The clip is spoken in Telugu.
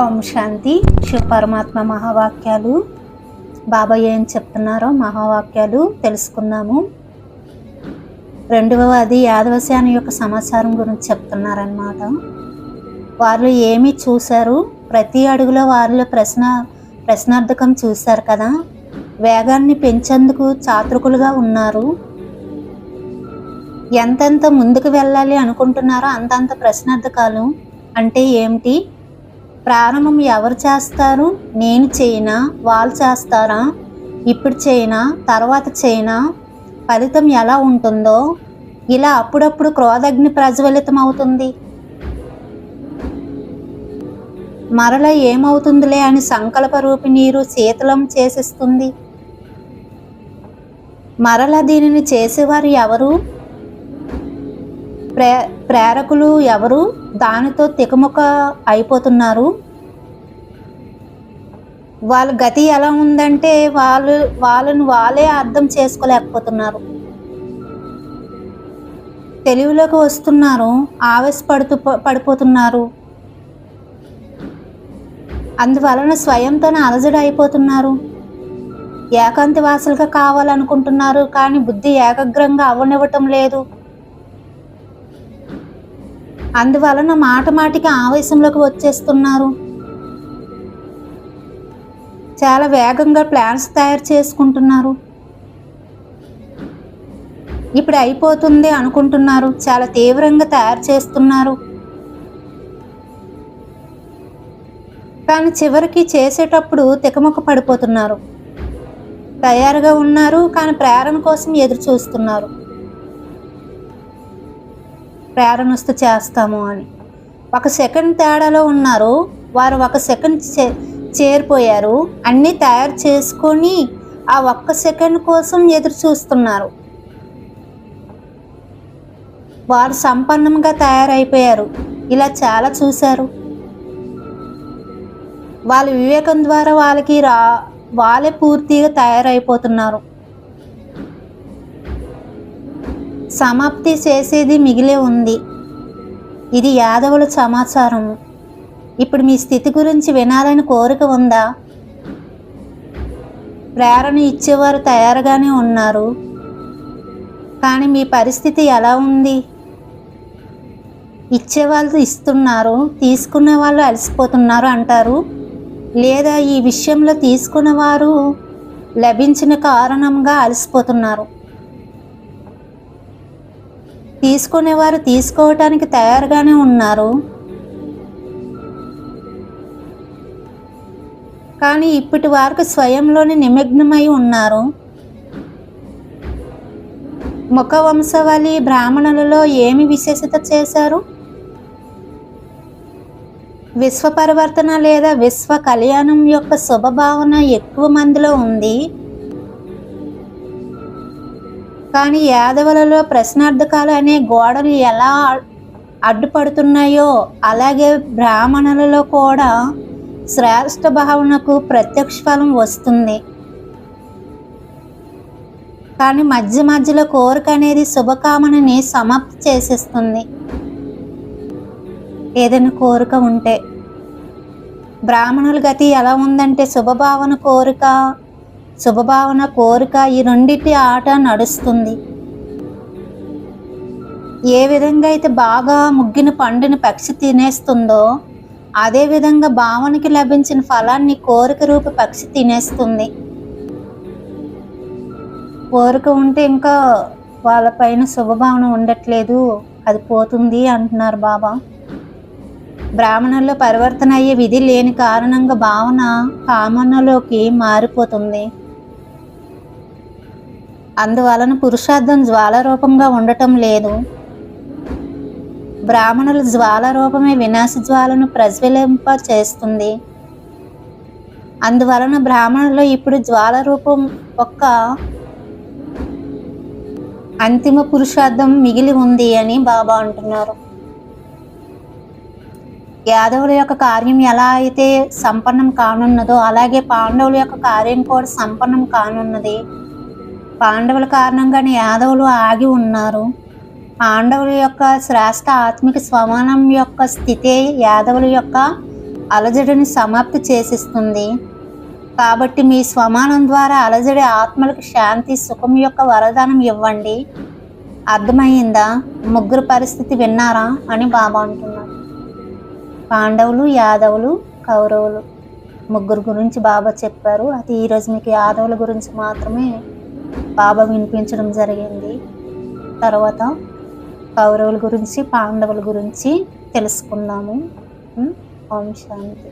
ఓం శాంతి. శివపరమాత్మ మహావాక్యాలు బాబా ఏం చెప్తున్నారో మహావాక్యాలు తెలుసుకున్నాము. రెండవ అది యాదవశాన యొక్క సమాచారం గురించి చెప్తున్నారనమాట వాళ్ళు ఏమి చూశారు? ప్రతి అడుగులో వాళ్ళు ప్రశ్న ప్రశ్నార్థకం చూశారు కదా. వేగాన్ని పెంచేందుకు చాతృకులుగా ఉన్నారు. ఎంతెంత ముందుకు వెళ్ళాలి అనుకుంటున్నారో అంతంత ప్రశ్నార్థకాలు అంటే ఏమిటి? ప్రారంభం ఎవరు చేస్తారు? నేను చేయనా? వాళ్ళు చేస్తారా? ఇప్పుడు చేయనా? తర్వాత చేయనా? ఫలితం ఎలా ఉంటుందో? ఇలా అప్పుడప్పుడు క్రోధగ్ని ప్రజ్వలితం అవుతుంది. మరల ఏమవుతుందిలే అని సంకల్ప రూపి నీరు శీతలం చేసేస్తుంది. మరల దీనిని చేసేవారు ఎవరు? ప్రే ప్రేరకులు ఎవరు? దానితో తికముక అయిపోతున్నారు. వాళ్ళ గతి ఎలా ఉందంటే వాళ్ళు వాళ్ళని వాళ్ళే అర్థం చేసుకోలేకపోతున్నారు. తెలివిలోకి వస్తున్నారు. ఆవేశపడుతూ పడిపోతున్నారు. అందువలన స్వయంతోనే అలజడి అయిపోతున్నారు ఏకాంతి వాసులుగా కావాలనుకుంటున్నారు కానీ బుద్ధి ఏకాగ్రంగా అవ్వనివ్వటం లేదు. అందువలన మాట మాటికి ఆవేశంలోకి వచ్చేస్తున్నారు. చాలా వేగంగా ప్లాన్స్ తయారు చేసుకుంటున్నారు. ఇప్పుడు అయిపోతుంది అనుకుంటున్నారు. చాలా తీవ్రంగా తయారు చేస్తున్నారు. కానీ చివరికి చేసేటప్పుడు తికమక పడిపోతున్నారు. తయారుగా ఉన్నారు కానీ ప్రేరణ కోసం ఎదురు చూస్తున్నారు ప్రేరణ చేస్తాము అని. ఒక సెకండ్ తేడాలో ఉన్నారు. వారు ఒక సెకండ్ చే- చేరిపోయారు. అన్నీ తయారు చేసుకొని ఆ ఒక్క సెకండ్ కోసం ఎదురు చూస్తున్నారు. వారు సంపన్నంగా తయారైపోయారు. ఇలా చాలా చూశారు. వాళ్ళ వివేకం ద్వారా వాళ్ళకి రా వాళ్ళే పూర్తిగా తయారైపోతున్నారు. సమాప్తి చేసేది మిగిలే ఉంది. ఇది యాదవుల సమాచారం ఇప్పుడు మీ స్థితి గురించి వినాలని కోరిక ఉందా? ప్రేరణ ఇచ్చేవారు తయారుగానే ఉన్నారు. కానీ మీ పరిస్థితి ఎలా ఉంది? ఇచ్చేవాళ్ళు ఇస్తున్నారు తీసుకునే వాళ్ళు అలసిపోతున్నారు అంటారు. లేదా ఈ విషయంలో తీసుకున్నవారు లభించిన కారణంగా అలసిపోతున్నారు. తీసుకునేవారు తీసుకోవటానికి తయారుగానే ఉన్నారు. కానీ ఇప్పటి వరకు స్వయంలోనే నిమగ్నమై ఉన్నారు. ముఖవంశవళి బ్రాహ్మణులలో ఏమి విశేషత చేశారు? విశ్వ పరివర్తన లేదా విశ్వ కళ్యాణం యొక్క శుభభావన ఎక్కువ మందిలో ఉంది. కానీ యాదవులలో ప్రశ్నార్థకాలు అనే గోడలు ఎలా అడ్డుపడుతున్నాయో అలాగే బ్రాహ్మణులలో కూడా శ్రేష్ఠ భావనకు ప్రత్యక్ష ఫలం వస్తుంది. కానీ మధ్య మధ్యలో కోరిక అనేది శుభకామనని సమాప్తి చేసేస్తుంది. ఏదైనా కోరిక ఉంటే. బ్రాహ్మణుల గతి ఎలా ఉందంటే శుభభావన కోరిక శుభభావన కోరిక ఈ రెండింటి ఆట నడుస్తుంది. ఏ విధంగా అయితే బాగా ముగ్గిన పండుని పక్షి తినేస్తుందో అదే విధంగా భావనకి లభించిన ఫలాన్ని కోరిక రూప పక్షి తినేస్తుంది. కోరిక ఉంటే ఇంకా వాళ్ళపైన శుభభావన ఉండట్లేదు అది పోతుంది అంటున్నారు బాబా. బ్రాహ్మణుల్లో పరివర్తన అయ్యే విధి లేని కారణంగా భావన కామనలోకి మారిపోతుంది. అందువలన పురుషార్థం జ్వాల రూపంగా ఉండటం లేదు. బ్రాహ్మణుల జ్వాల రూపమే వినాశ జ్వాలను ప్రజ్వలింప చేస్తుంది అందువలన బ్రాహ్మణులు ఇప్పుడు జ్వాల రూపం ఒక్క అంతిమ పురుషార్థం మిగిలి ఉంది అని బాబా అంటున్నారు. యాదవుల యొక్క కార్యం ఎలా అయితే సంపన్నం కానున్నదో అలాగే పాండవుల యొక్క కార్యం కూడా సంపన్నం కానున్నది. పాండవుల కారణంగానే యాదవులు ఆగి ఉన్నారు. పాండవుల యొక్క శ్రేష్ట ఆత్మిక స్వమానం యొక్క స్థితే యాదవుల యొక్క అలజడిని సమాప్తి చేసిస్తుంది. కాబట్టి మీ స్వమానం ద్వారా అలజడి ఆత్మలకు శాంతి సుఖం యొక్క వరదానం ఇవ్వండి. అర్థమైందా? ముగ్గురు పరిస్థితి విన్నారా అని బాబా అంటున్నారు పాండవులు యాదవులు కౌరవులు ముగ్గురు గురించి బాబా చెప్పారు. అది ఈరోజు మీకు యాదవుల గురించి మాత్రమే బాబా వినిపించడం జరిగింది. తర్వాత కౌరవుల గురించి పాండవుల గురించి తెలుసుకుందాము ఓం శాంతి.